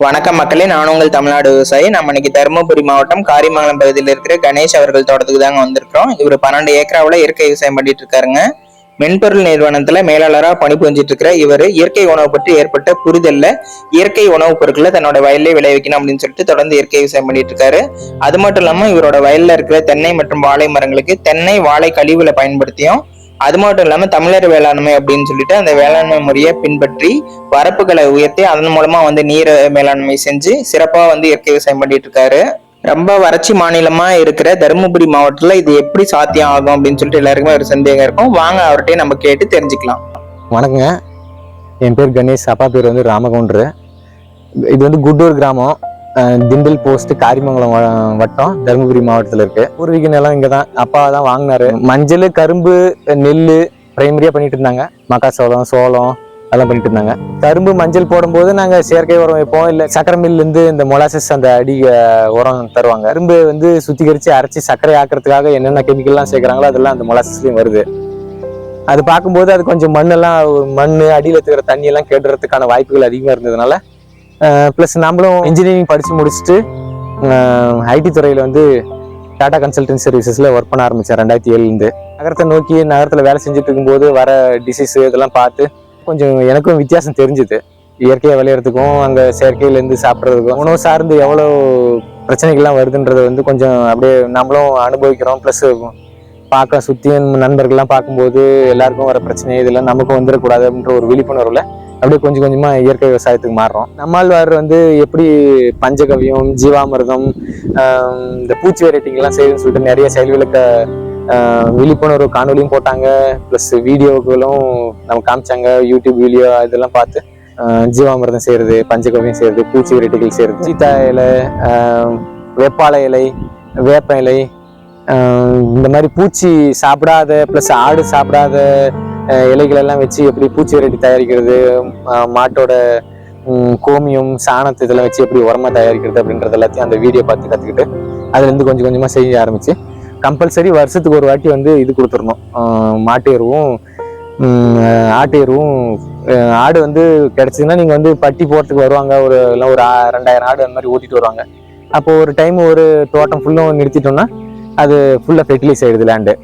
வணக்கம் மக்களே நான் உங்கள் தமிழ்நாடு விவசாயி. நம்ம இன்னைக்கு தருமபுரி மாவட்டம் காரிமங்கலம் பகுதியில் இருக்கிற கணேஷ் அவர்கள் தோட்டத்துக்கு தாங்க வந்திருக்கிறோம். இவர் பன்னெண்டு ஏக்கராவில் இயற்கை விவசாயம் பண்ணிட்டு இருக்காருங்க. மென்பொருள் நிறுவனத்துல மேலாளராக பணிபுரிஞ்சிட்டு இருக்கிற இவர் இயற்கை உணவு பற்றி ஏற்பட்ட புரிதல்ல இயற்கை உணவுப் பொருட்களை தன்னோட வயல்லே விளைவிக்கணும் அப்படின்னு சொல்லிட்டு தொடர்ந்து இயற்கை விவசாயம் பண்ணிட்டு இருக்காரு. அது மட்டும் இல்லாம இவரோட வயல்ல இருக்கிற தென்னை மற்றும் வாழை மரங்களுக்கு தென்னை வாழை கழிவுல பயன்படுத்தியும் அது மட்டும் இல்லாமல் தமிழர் வேளாண்மை அப்படின்னு சொல்லிட்டு அந்த வேளாண்மை முறையை பின்பற்றி வரப்புகளை உயர்த்தி அதன் மூலமா வந்து நீர் மேலாண்மை செஞ்சு சிறப்பாக வந்து இயற்கை விவசாயம் பண்ணிட்டு இருக்காரு. ரொம்ப வறட்சி மாநிலமா இருக்கிற தருமபுரி மாவட்டத்தில் இது எப்படி சாத்தியம் ஆகும் அப்படின்னு சொல்லிட்டு எல்லாருக்குமே ஒரு சந்தேகம் இருக்கும். வாங்க அவர்கிட்டயே நம்ம கேட்டு தெரிஞ்சுக்கலாம். வணக்கங்க. என் பேர் கணேஷ். அப்பா பேர் வந்து ராமகவுண்டரு. இது வந்து குட்டூர் கிராமம். திண்டல் போஸ்ட் காரிமங்கலம் வ- வட்டம் தருமபுரி மாவட்டத்தில் இருக்கு. பூர்வீக நிலம் இங்கே தான் அப்பா தான் வாங்கினாரு. மஞ்சள் கரும்பு நெல் பிரைமரியாக பண்ணிட்டு இருந்தாங்க. மக்காச்சோளம் சோளம் அதெல்லாம் பண்ணிட்டு இருந்தாங்க. கரும்பு மஞ்சள் போடும்போது நாங்கள் செயற்கை உரம் வைப்போம். இல்லை சக்கரை மில்லேருந்து இந்த மொலாசஸ் அந்த அடி உரம் தருவாங்க. கரும்பு வந்து சுத்திகரித்து அரைச்சி சர்க்கரை ஆக்கிறதுக்காக என்னென்ன கெமிக்கல்லாம் சேர்க்குறாங்களோ அதெல்லாம் அந்த மொலாசஸ்லேயும் வருது. அது பார்க்கும்போது அது கொஞ்சம் மண்ணெல்லாம் மண் அடியில் இருக்கிற தண்ணியெல்லாம் கெடுறதுக்கான வாய்ப்புகள் அதிகமாக இருந்ததுனால ப்ளஸ் நம்மளும் இன்ஜினியரிங் படித்து முடிச்சுட்டு ஐடி துறையில் வந்து டாடா கன்சல்டன்சி சர்வீசஸில் ஒர்க் பண்ண ஆரம்பித்தேன் ரெண்டாயிரத்தி ஏழுலேருந்து நகரத்தை நோக்கி நகரத்தில் வேலை செஞ்சுட்டு இருக்கும்போது வர டிசீஸு இதெல்லாம் பார்த்து கொஞ்சம் எனக்கும் வித்தியாசம் தெரிஞ்சுது. இயற்கையாக விளையிறதுக்கும் அங்கே செயற்கையிலேருந்து சாப்பிட்றதுக்கும் உணவு சார்ந்து எவ்வளோ பிரச்சனைகள்லாம் வருதுன்றது வந்து கொஞ்சம் அப்படியே நம்மளும் அனுபவிக்கிறோம். ப்ளஸ் பார்க்க சுற்றியும் நண்பர்கள்லாம் பார்க்கும்போது எல்லாருக்கும் வர பிரச்சனை இதெல்லாம் நமக்கும் வந்துடக்கூடாது அப்படின்ற ஒரு விழிப்புணர்வில் அப்படியே கொஞ்சம் கொஞ்சமாக இயற்கை விவசாயத்துக்கு மாறுறோம். நம்மாழ்வார் வந்து எப்படி பஞ்சகவியம் ஜீவாமிர்தம் இந்த பூச்சி வெரைட்டிங்கெல்லாம் செய்யுதுன்னு சொல்லிட்டு நிறைய செயல் விளக்க விழிப்புணர்வு காணொலியும் போட்டாங்க. ப்ளஸ் வீடியோக்களும் நம்ம காமிச்சாங்க. யூடியூப் வீடியோ இதெல்லாம் பார்த்து ஆஹ் ஜீவாமிர்தம் செய்யறது பஞ்சகவியம் செய்கிறது பூச்சி வெரைட்டிகள் செய்கிறது சீத்தா இலை ஆஹ் வேப்பாலை இலை வேப்ப இலை இந்த மாதிரி பூச்சி சாப்பிடாத ப்ளஸ் ஆடு சாப்பிடாத இலைகளெல்லாம் இலைகள் எல்லாம் வச்சு எப்படி பூச்சி வெரைட்டி தயாரிக்கிறது மாட்டோட கோமியம் சாணத்தை இதெல்லாம் வச்சு எப்படி உரமா தயாரிக்கிறது அப்படின்றது எல்லாத்தையும் அந்த வீடியோ பார்த்து கற்றுக்கிட்டு அதுலேருந்து கொஞ்சம் கொஞ்சமாக செய்ய ஆரம்பிச்சு. கம்பல்சரி வருஷத்துக்கு ஒரு வாட்டி வந்து இது கொடுத்துடணும். மாட்டு எருவும் ஆட்டு எருவும் ஆடு வந்து கிடச்சிதுன்னா நீங்கள் வந்து பட்டி போகிறதுக்கு வருவாங்க. ஒரு இல்லை ஒரு ரெண்டாயிரம் ஆடு அந்த மாதிரி ஓட்டிட்டு வருவாங்க. அப்போது ஒரு டைம் ஒரு தோட்டம் ஃபுல்லும் நிறுத்திட்டோம்னா அது ஃபுல்லாக ஃபெர்டிலைஸ் ஆகிடுது லேண்டு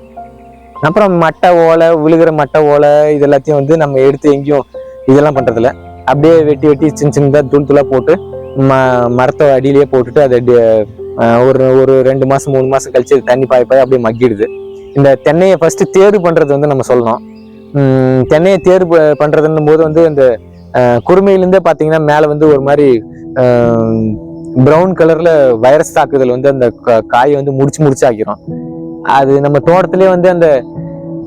அப்புறம் மட்டை ஓலை விழுகிற மட்டை ஓலை இது எல்லாத்தையும் வந்து நம்ம எடுத்து எங்கேயும் இதெல்லாம் பண்ணுறதில்ல அப்படியே வெட்டி வெட்டி சின்ன சின்னதாக தூள் தூளாக போட்டு ம மரத்தை அடியிலேயே போட்டுட்டு அதை ஒரு ஒரு ரெண்டு மாதம் மூணு மாதம் கழிச்சு அது தண்ணி பாய் பாய் அப்படியே மக்கிடுது. இந்த தென்னையை ஃபஸ்ட்டு தேர்வு பண்ணுறது வந்து நம்ம சொல்லணும். தென்னையை தேர்வு பண்ணுறதுன்னும் பண்றதுன்னும் போது வந்து இந்த குருமையிலேருந்தே பார்த்தீங்கன்னா மேலே வந்து ஒரு மாதிரி ப்ரௌன் கலரில் வைரஸ் தாக்குதல் வந்து அந்த க- காயை வந்து முடிச்சு முடிச்சு ஆக்கிரும். அது நம்ம தோட்டத்திலே வந்து அந்த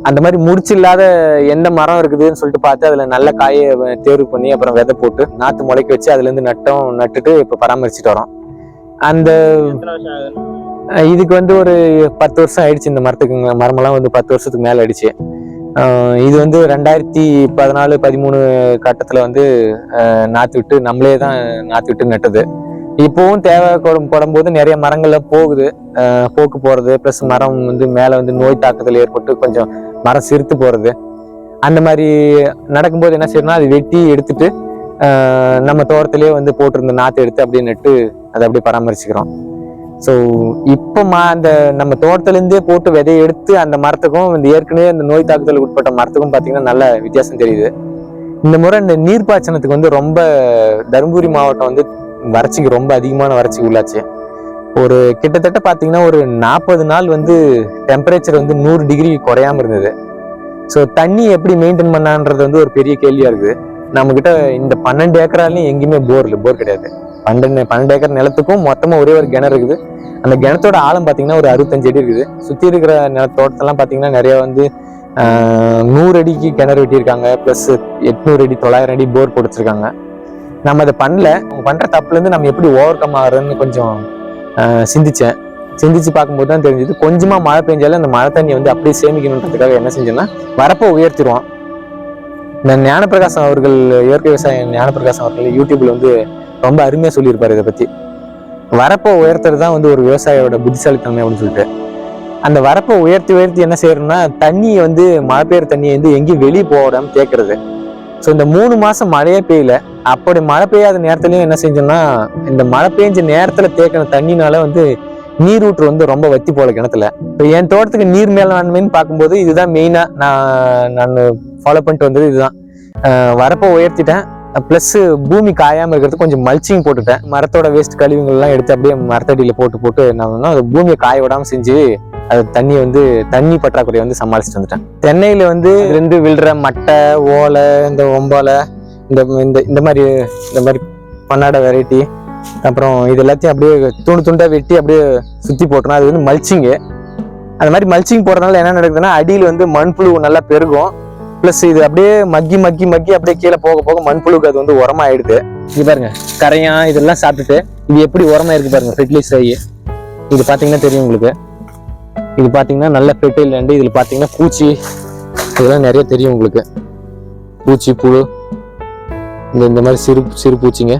அந்த மாதிரி முடிச்சு இல்லாத எந்த மரம் இருக்குதுன்னு சொல்லிட்டு பார்த்து அதுல நல்ல காயை தேர்வு பண்ணி அப்புறம் விதை போட்டு நாத்து முளைக்க வச்சு அதுல இருந்து நட்டம் நட்டுட்டு இப்ப பராமரிச்சுட்டு வரோம். அந்த இதுக்கு வந்து ஒரு பத்து வருஷம் ஆயிடுச்சு இந்த மரத்துக்கு மரமெல்லாம் வந்து பத்து வருஷத்துக்கு மேல ஆயிடுச்சு. இது வந்து ரெண்டாயிரத்தி பதினாலு பதிமூணு கட்டத்துல வந்து அஹ், நாத்து விட்டு நம்மளே தான் நாத்து விட்டு நட்டது. இப்போவும் தேவைப்படும் படும்போது நிறைய மரங்கள்ல போகுது. அஹ், போக்கு போறது ப்ளஸ் மரம் வந்து மேல வந்து நோய் தாக்குதல் ஏற்பட்டு கொஞ்சம் மரம் சிரித்து போறது. அந்த மாதிரி நடக்கும்போது என்ன செய்யணும்னா அது வெட்டி எடுத்துட்டு ஆஹ் நம்ம தோட்டத்திலே வந்து போட்டிருந்த நாற்று எடுத்து அப்படியே நட்டு அதை அப்படியே பராமரிச்சுக்கிறோம். ஸோ இப்போ மா அந்த நம்ம தோட்டத்துலேருந்தே போட்டு விதையை எடுத்து அந்த மரத்துக்கும் இந்த ஏற்கனவே அந்த நோய் தாக்குதலுக்கு உட்பட்ட மரத்துக்கும் பார்த்தீங்கன்னா நல்ல வித்தியாசம் தெரியுது. இந்த முறை இந்த நீர்ப்பாய்ச்சனத்துக்கு வந்து ரொம்ப தருமபுரி மாவட்டம் வந்து வறட்சிக்கு ரொம்ப அதிகமான வறட்சிக்கு உள்ளாச்சு. ஒரு கிட்டத்தட்ட பார்த்தீங்கன்னா ஒரு நாற்பது நாள் வந்து டெம்பரேச்சர் வந்து நூறு டிகிரி குறையாம இருந்தது. ஸோ தண்ணி எப்படி மெயின்டைன் பண்ணான்றது வந்து ஒரு பெரிய கேள்வியாக இருக்குது. நம்ம கிட்ட இந்த பன்னெண்டு ஏக்கராலையும் எங்கேயுமே போர் இல்லை. போர் கிடையாது. பன்னெண்டு பன்னெண்டு ஏக்கர் நிலத்துக்கும் மொத்தமாக ஒரே ஒரு கிணறு இருக்குது. அந்த கிணத்தோட ஆழம் பார்த்தீங்கன்னா ஒரு அறுபத்தஞ்சு அடி இருக்குது. சுற்றி இருக்கிற நில தோட்டத்தெல்லாம் பார்த்தீங்கன்னா நிறைய வந்து ஆஹ், நூறு அடிக்கு கிணறு வெட்டியிருக்காங்க. ப்ளஸ் எட்நூறு அடி தொள்ளாயிரம் அடி போர் போட்டுருக்காங்க நம்ம அதை பண்ணல. அவங்க பண்ற தப்புலேருந்து நம்ம எப்படி ஓவர் கம் ஆகுறதுன்னு கொஞ்சம் சிந்திச்சேன். சிந்திச்சு பார்க்கும்போது தான் தெரிஞ்சது. கொஞ்சமா மழை பெஞ்சாலும் அந்த மழை தண்ணியை வந்து அப்படியே சேமிக்கணுன்றதுக்காக என்ன செஞ்சோம்னா வரப்போ உயர்த்திடுவோம் இந்த ஞானப்பிரகாசம் அவர்கள் இயற்கை விவசாயம் ஞானப்பிரகாசம் அவர்கள் யூடியூப்ல வந்து ரொம்ப அருமையா சொல்லியிருப்பாரு இதை பத்தி. வரப்போ உயர்த்துறது தான் வந்து ஒரு விவசாயியோட புத்திசாலித்தன்மை அப்படின்னு சொல்லிட்டு. அந்த வரப்பை உயர்த்தி உயர்த்தி என்ன செய்யறோம்னா தண்ணியை வந்து மழை பெய்யுற தண்ணியை வந்து எங்கேயும் வெளியே போகாம தேக்கிறது. ஸோ இந்த மூணு மாதம் மழையே பெய்யல. அப்படி மழை பெய்யாத நேரத்துலையும் என்ன செஞ்சோம்னா இந்த மழை பெஞ்ச நேரத்தில் தேக்கின தண்ணினால வந்து நீரூற்று வந்து ரொம்ப வத்தி போல கிணத்துல. இப்போ என் தோட்டத்துக்கு நீர் மேலாண்மைன்னு பார்க்கும்போது இதுதான் மெயினாக நான் நான் ஃபாலோ பண்ணிட்டு வந்தது இதுதான். வரப்போ உயர்த்திட்டேன். ப்ளஸ் பூமி காயாமல் இருக்கிறதுக்கு கொஞ்சம் மல்ச்சிங் போட்டுட்டேன். மரத்தோட வேஸ்ட் கழிவுங்கள்லாம் எடுத்து அப்படியே மரத்தடியில் போட்டு போட்டு என்ன அது பூமியை காய விடாமல் செஞ்சு அது தண்ணி வந்து தண்ணி பற்றாக்குறையை வந்து சமாளிச்சுட்டு வந்துட்டேன் தென்னையில வந்து இருந்து விழுற மட்டை ஓலை இந்த ஒம்போலை இந்த இந்த இந்த மாதிரி இந்த மாதிரி பன்னாட வெரைட்டி அப்புறம் இது எல்லாத்தையும் அப்படியே துண்டு துண்டா வெட்டி அப்படியே சுத்தி போட்டுரும் அது வந்து மல்ச்சிங்கு அந்த மாதிரி மல்ச்சிங் போடுறதுனால என்ன நடக்குதுன்னா அடியில் வந்து மண்புழு நல்லா பெருகும். ப்ளஸ் இது அப்படியே மக்கி மக்கி மக்கி அப்படியே கீழே போக போக மண்புழுக்கு அது வந்து உரமாயிடுது. இது பாருங்க கரையான் இதெல்லாம் சாப்பிட்டுட்டு இது எப்படி உரமா இருக்கு பாருங்க ஃபெர்டிலைசர் ஆகி இது பார்த்தீங்கன்னா தெரியும் உங்களுக்கு. இது பார்த்தீங்கன்னா நல்ல ஃபெர்டைல் லேண்டு இதில் பார்த்தீங்கன்னா பூச்சி இதெல்லாம் நிறைய தெரியும் உங்களுக்கு. பூச்சி புழு இந்த இந்த மாதிரி சிறு சிறு பூச்சிங்க.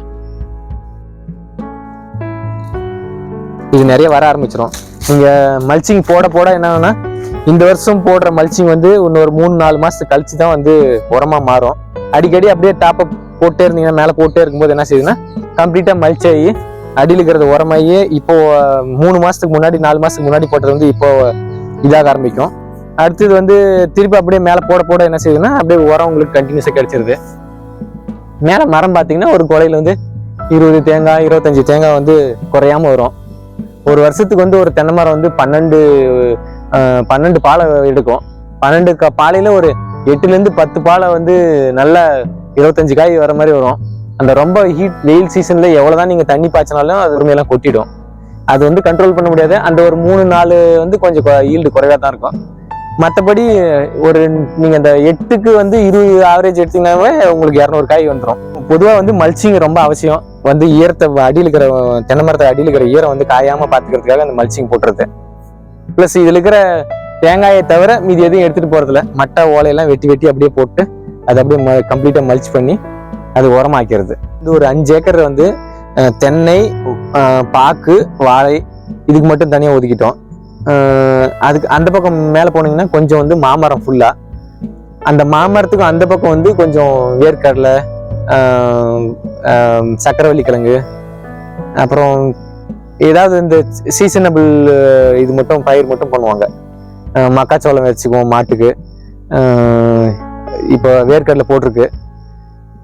இது நிறைய வர ஆரம்பிச்சிடும் நீங்கள் மல்ச்சிங் போட போட என்னன்னா இந்த வருஷம் போடுற மல்ச்சிங் வந்து இன்னொரு மூணு நாலு மாதத்துக்கு கழிச்சு தான் வந்து உரமா மாறும். அடிக்கடி அப்படியே டாப் அப் போட்டே இருந்தீங்கன்னா மேலே போட்டே இருக்கும்போது என்ன செய்யுதுன்னா கம்ப்ளீட்டாக மல்ச்சாகி ஆகி அடியில் இருக்கிறது உரமாயே இப்போ மூணு மாசத்துக்கு முன்னாடி நாலு மாசத்துக்கு முன்னாடி போட்டது வந்து இப்போ இதாக ஆரம்பிக்கும். அடுத்தது வந்து திருப்பி அப்படியே மேலே போட போட என்ன செய்யுதுன்னா அப்படியே உரம் உங்களுக்கு கண்டினியூஸாக கிடைச்சிருது. மேலே மரம் பார்த்தீங்கன்னா ஒரு கொலையில வந்து இருபது தேங்காய் இருபத்தஞ்சி தேங்காய் வந்து குறையாம வரும். ஒரு வருஷத்துக்கு வந்து ஒரு தென்னை மரம் வந்து பன்னெண்டு பன்னெண்டு பாலை எடுக்கும். பன்னெண்டு க பாலையில ஒரு எட்டுலேருந்து பத்து பாலை வந்து நல்லா இருபத்தஞ்சு காய் வர மாதிரி வரும். அந்த ரொம்ப ஹீட் வெயில் சீசன்ல எவ்வளவுதான் நீங்க தண்ணி பாய்ச்சினாலும் அது உரிமையெல்லாம் கொட்டிடும். அது வந்து கண்ட்ரோல் பண்ண முடியாது. அந்த ஒரு மூணு நாலு வந்து கொஞ்சம் ஈல்டு குறைவா தான் இருக்கும். மற்றபடி ஒரு நீங்க அந்த எட்டுக்கு வந்து இருபது ஆவரேஜ் எடுத்தீங்கன்னாவே உங்களுக்கு இரநூறு காய் வந்துடும் பொதுவாக வந்து மல்ச்சிங் ரொம்ப அவசியம். வந்து ஈரத்தை அடியில் இருக்கிற தென்னை மரத்தை அடியில் இருக்கிற ஈரம் வந்து காயாமல் பார்த்துக்கிறதுக்காக அந்த மல்ச்சிங் போட்டுறது. ப்ளஸ் இதில் இருக்கிற தேங்காயை தவிர மீதி எதுவும் எடுத்துகிட்டு போகிறதில்ல மட்டை ஓலையெல்லாம் வெட்டி வெட்டி அப்படியே போட்டு அதை அப்படியே கம்ப்ளீட்டாக மல்ச் பண்ணி அது உரமாக்கிறது இது ஒரு அஞ்சு ஏக்கர் வந்து தென்னை பாக்கு வாழை இதுக்கு மட்டும் தனியாக ஒதுக்கிட்டோம். அதுக்கு அந்த பக்கம் மேலே போனீங்கன்னா கொஞ்சம் வந்து மாமரம் ஃபுல்லாக அந்த மாமரத்துக்கும் அந்த பக்கம் வந்து கொஞ்சம் வேர்க்கடலை சக்கரவள்ளி கிழங்கு அப்புறம் ஏதாவது இந்த சீசனபிள் இது மட்டும் பயிர் மட்டும் பண்ணுவாங்க. மக்காச்சோளம் வச்சுக்குவோம் மாட்டுக்கு. இப்போ வேர்க்கடலை போட்டிருக்கு.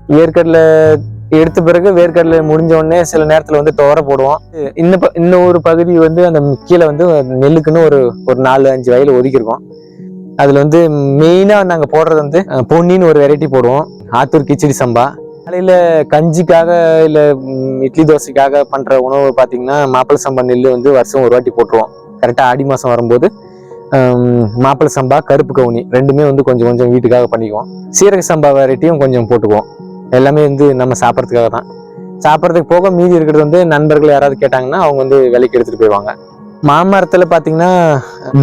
வேர்க்கடலை எடுத்த பிறகு வேர்க்கடலை முடிஞ்ச உடனே சில நேரத்தில் வந்து துவர போடுவோம். இன்னும் ப- இன்னும் ஒரு பகுதி வந்து அந்த கீழே வந்து நெல்லுக்குன்னு ஒரு ஒரு நாலு அஞ்சு வயல் ஒதுக்கியிருக்கோம். அதில் வந்து மெயினாக நாங்கள் போடுறது வந்து பொன்னின்னு ஒரு வெரைட்டி போடுவோம். ஆத்தூர் கிச்சடி சம்பா. காலையில் கஞ்சிக்காக இல்லை இட்லி தோசைக்காக பண்ணுற உணவு பார்த்தீங்கன்னா மாப்பிள சம்பா நெல் வந்து வருஷம் ஒரு வாட்டி போட்டுருவோம். கரெக்டாக ஆடி மாதம் வரும்போது மாப்பிள சம்பா கருப்பு கவுனி ரெண்டுமே வந்து கொஞ்சம் கொஞ்சம் வீட்டுக்காக பண்ணிக்குவோம். சீரக சம்பா வெரைட்டியும் கொஞ்சம் போட்டுக்குவோம். எல்லாமே வந்து நம்ம சாப்பிட்றதுக்காக தான் சாப்பிட்றதுக்கு போக மீதி இருக்கிறது வந்து நண்பர்கள் யாராவது கேட்டாங்கன்னா அவங்க வந்து விலைக்கு எடுத்துகிட்டு போயிடுவாங்க. மாமரத்தில் பார்த்தீங்கன்னா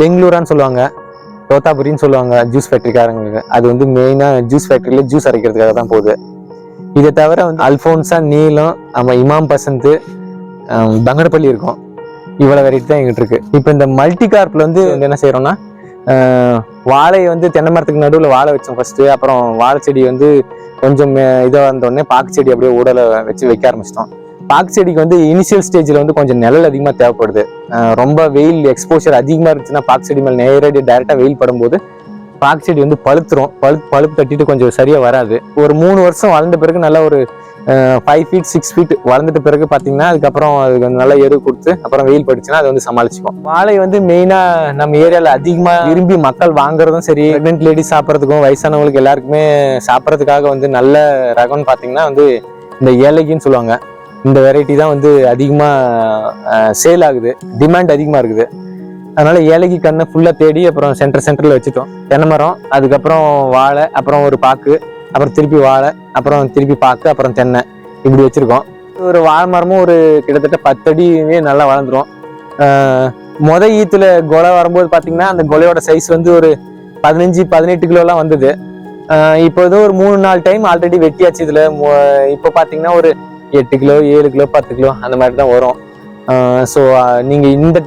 பெங்களூரான்னு சொல்லுவாங்க. தோத்தாபுரின்னு சொல்லுவாங்க ஜூஸ் ஃபேக்ட்ரிக்காரங்களுக்கு அது வந்து மெயினாக ஜூஸ் ஃபேக்ட்ரியில ஜூஸ் அரைக்கிறதுக்காக தான் போகுது. இதை தவிர வந்து அல்ஃபோன்ஸா நீலம் நம்ம இமாம் பசந்த் பங்கடப்பள்ளி இருக்கும். இவ்வளோ வெரைட்டி தான் எங்கிட்ட இருக்கு இப்போ இந்த மல்டி கார்ப்ல வந்து வந்து என்ன செய்யறோம்னா வாழையை வந்து தென்னை மரத்துக்கு நடுவில் வாழை வச்சோம் ஃபஸ்ட்டு அப்புறம் வாழை செடி வந்து கொஞ்சம் இதாக வந்த பாக்கு செடி அப்படியே ஊடலை வச்சு வைக்க ஆரம்பிச்சிட்டோம். பாக்கு செடிக்கு வந்து இனிஷியல் ஸ்டேஜில் வந்து கொஞ்சம் நிழல் அதிகமாக தேவைப்படுது. ரொம்ப வெயில் எக்ஸ்போஷர் அதிகமாக இருந்துச்சுன்னா பாக்கு செடி மேலே நேரடி டேரெக்டாக வெயில் படும்போது பாக்கு செடி வந்து பழுத்துரும். பழு பழுப்பு தட்டிட்டு கொஞ்சம் சரியாக வராது. ஒரு மூணு வருஷம் வளர்ந்த பிறகு நல்ல ஒரு ஃபைவ் ஃபீட் சிக்ஸ் ஃபீட் வளர்ந்துட்டு பிறகு பார்த்தீங்கன்னா அதுக்கப்புறம் அதுக்கு வந்து நல்லா எரு கொடுத்து அப்புறம் வெயில் படிச்சுன்னா அது வந்து சமாளிச்சுக்கும். வாழை வந்து மெயினாக நம்ம ஏரியாவில் அதிகமாக விரும்பி மக்கள் வாங்குறதும் சரி ப்ரெக்னென்ட் லேடிஸ் சாப்பிட்றதுக்கும் வயசானவங்களுக்கு எல்லாருக்குமே சாப்பிட்றதுக்காக வந்து நல்ல ரகம்னு பார்த்தீங்கன்னா வந்து இந்த ஏலகின்னு சொல்லுவாங்க. இந்த வெரைட்டி தான் வந்து அதிகமாக சேல் ஆகுது. டிமாண்ட் அதிகமாக இருக்குது. அதனால ஏலகி கண்ணை ஃபுல்லாக தேடி அப்புறம் சென்டர் சென்டரில் வச்சுட்டோம். தென்னை மரம் அதுக்கப்புறம் வாழை அப்புறம் ஒரு பாக்கு அப்புறம் திருப்பி வாழை அப்புறம் திருப்பி பாக்கு அப்புறம் தென்னை இப்படி வச்சுருக்கோம். ஒரு வாழை மரமும் ஒரு கிட்டத்தட்ட பத்தடியுமே நல்லா வளர்ந்துரும். மொத ஈத்துல கொலை வரும்போது பார்த்தீங்கன்னா அந்த கொலையோட சைஸ் வந்து ஒரு பதினஞ்சு பதினெட்டு கிலோலாம் வந்தது. இப்போ ஏதோ ஒரு மூணு நாலு டைம் ஆல்ரெடி வெட்டியாச்சு இதில். இப்போ பார்த்தீங்கன்னா ஒரு எட்டு கிலோ ஏழு கிலோ பத்து கிலோ அந்த மாதிரி தான் வரும். ஸோ நீங்கள் இந்த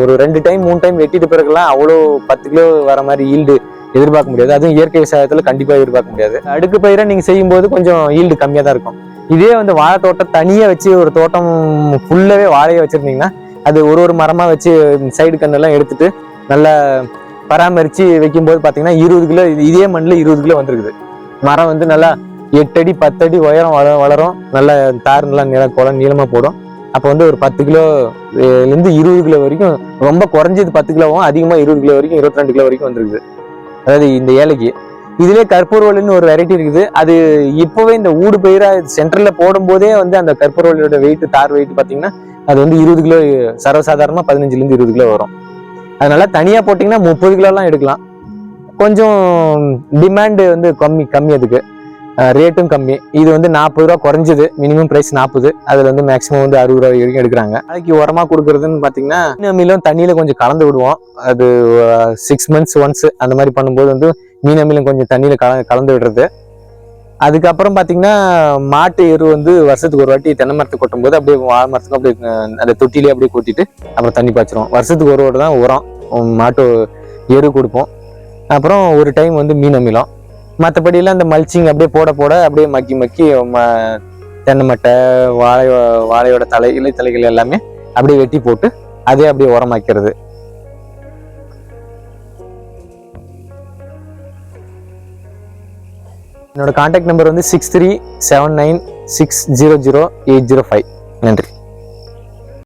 ஒரு ரெண்டு டைம் மூணு டைம் வெட்டிட்டு பிறகுலாம் அவ்வளோ பத்து கிலோ வர மாதிரி ஈல்டு எதிர்பார்க்க முடியாது. அதுவும் இயற்கை விவசாயத்தில் கண்டிப்பாக எதிர்பார்க்க முடியாது. அடுக்கு பயிரை நீங்கள் செய்யும்போது கொஞ்சம் ஈல்டு கம்மியாக தான் இருக்கும். இதே வந்து வாழை தோட்டம் தனியாக வச்சு ஒரு தோட்டம் ஃபுல்லாகவே வாழையை வச்சுருந்தீங்கன்னா அது ஒரு ஒரு மரமாக வச்சு சைடு கண்ணெல்லாம் எடுத்துட்டு நல்லா பராமரித்து வைக்கும்போது பார்த்தீங்கன்னா இருபது கிலோ இதே மண்ணில் இருபது கிலோ வந்திருக்குது. மரம் வந்து நல்லா எட்டடி பத்தடி உயரம் வள வளரும். நல்லா தார் நல்லா நில குளம் நீளமாக போடும். அப்போ வந்து ஒரு பத்து கிலோலேருந்து இருபது கிலோ வரைக்கும் ரொம்ப குறைஞ்சது பத்து கிலோவும் அதிகமாக இருபது கிலோ வரைக்கும் இருபத்தி ரெண்டு கிலோ வரைக்கும் வந்துருக்குது. அதாவது இந்த ஏழைக்கு. இதுவே கற்பூரவள்ளின்னு ஒரு வெரைட்டி இருக்குது. அது இப்போவே இந்த ஊடு பயிராக சென்டரில் போடும்போதே வந்து அந்த கற்பூரவள்ளியோட வெயிட் தார் வெயிட் பார்த்தீங்கன்னா அது வந்து இருபது கிலோ சர்வசாதாரணமாக பதினஞ்சுலேருந்து இருபது கிலோ வரும். அதனால தனியாக போட்டிங்கன்னா முப்பது கிலோலாம் எடுக்கலாம். கொஞ்சம் டிமாண்டு வந்து கம்மி கம்மி அதுக்கு. ரேட்டும் கம்மி. இது வந்து நாற்பது ரூபா குறைஞ்சது. மினிமம் பிரைஸ் நாற்பது. அதில் வந்து மேக்ஸிமம் வந்து அறுபது ரூபா வரைக்கும் எடுக்கிறாங்க. அதுக்கு உரமாக கொடுக்குறதுன்னு பார்த்தீங்கன்னா மீனமிலும் தண்ணியில் கொஞ்சம் கலந்து விடுவோம். அது சிக்ஸ் மந்த்ஸ் ஒன்ஸ் அந்த மாதிரி பண்ணும்போது வந்து மீனமிலும் கொஞ்சம் தண்ணியில் கல கலந்து விடுறது. அதுக்கப்புறம் பார்த்தீங்கன்னா மாட்டு எரு வந்து வருஷத்துக்கு ஒரு வாட்டி தென்னை மரத்தை கொட்டும் போது அப்படியே வாழை மரத்துக்கு அப்படியே அந்த தொட்டிலே அப்படியே கொட்டிட்டு அப்புறம் தண்ணி பாய்ச்சிரும் வருஷத்துக்கு ஒரு வாட்டி தான் உரம் மாட்டு எரு கொடுப்போம். அப்புறம் ஒரு டைம் வந்து மீன் அமிலம் மற்றபடியெல்லாம் இந்த மல்ச்சிங் அப்படியே போட போட அப்படியே மக்கி மக்கி ம- தென்னை மட்டை வாழை வாழையோட தலை இலை தலைகள் எல்லாமே அப்படியே வெட்டி போட்டு அதே அப்படியே உரமாக்கிறது. என்னோட காண்டாக்ட் நம்பர் வந்து six three seven nine six zero zero eight zero five நன்றி.